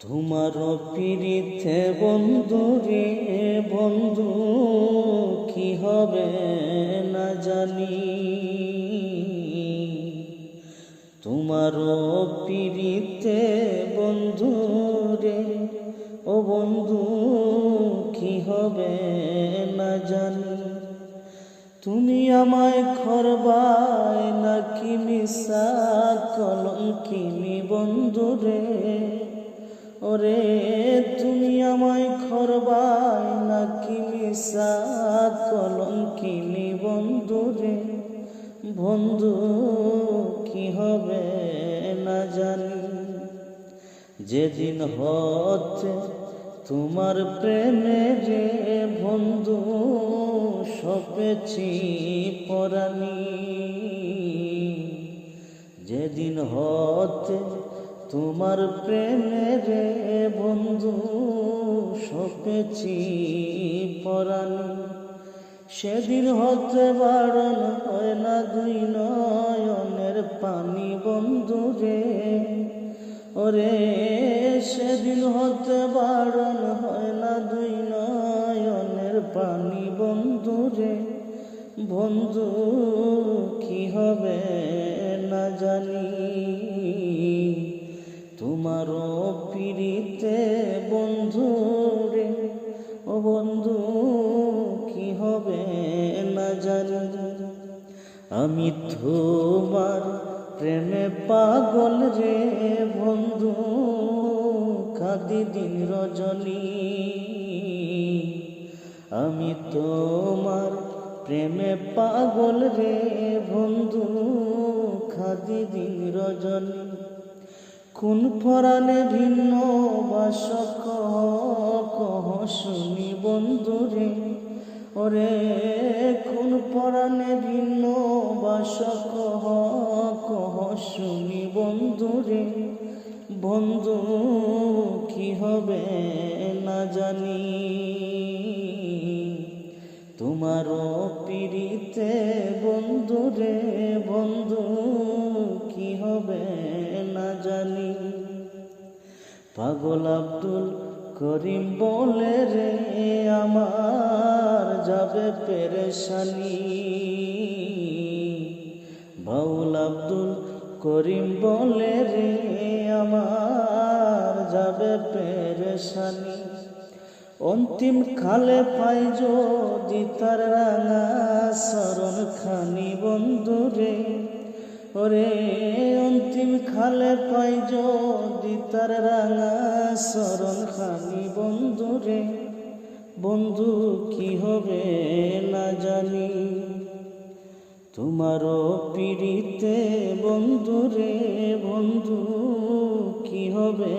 তোমার পিড়িতে বন্ধু রে বন্ধু, কি হবে না জানি। তোমার পিড়িতে বন্ধু রে, ও বন্ধু, কি হবে না জানি। তুমি আমায় খরবায় নাকি মিশা কলঙ্কিনি বন্ধু রে ওরে, তুমি আমায় খরবায় নাকি মিশা কলঙ্কিনি বন্ধু রে? বন্ধু, কি হবে না জানি। যেদিন হতে তোমার প্রেমে রে বন্ধু, সপেছি পরানি। যেদিন হতে তোমার প্রেমে রে বন্ধু সপেছি পরানি সেদিন হতে বারণ হয় না দুই নয়নের পানি বন্ধু রে। ওরে, সেদিন হতে বারণ হয় না দুই নয়নের পানি বন্ধু রে। বন্ধু, কি হবে? বন্ধু রে, ও বন্ধু, কি হবে না জানি। আমি তোমার প্রেমে পাগল রে বন্ধু, কাঁদি দিন রজনী। আমি তোমার প্রেমে পাগল রে বন্ধু খাদি দিন রজনী। কোন পরাণে ভিন্ন বাস কহ শুনি বন্ধু রে ওরে, কোন পরাণে ভিন্ন বাস কহ শুনি বন্ধু রে বন্ধু, কি হবে না জানি। তোমারও পিড়িতে বন্ধু রে বন্ধু, কি হবে জানি। পাগল আব্দুল করিম বলে রে, আমার যাবে পেরেশানি। বাউল আব্দুল করিম বলে রে, আমার যাবে পেরেশানি। অন্তিম খালে পাই যদি তার রাঙা শরণ খানি বন্ধু রে ওরে খালে পাই যদি তার রাঙা সরল খানি বন্ধু রে বন্ধু কি হবে না জানি। তোমারও পিড়িতে বন্ধু রে বন্ধু কি হবে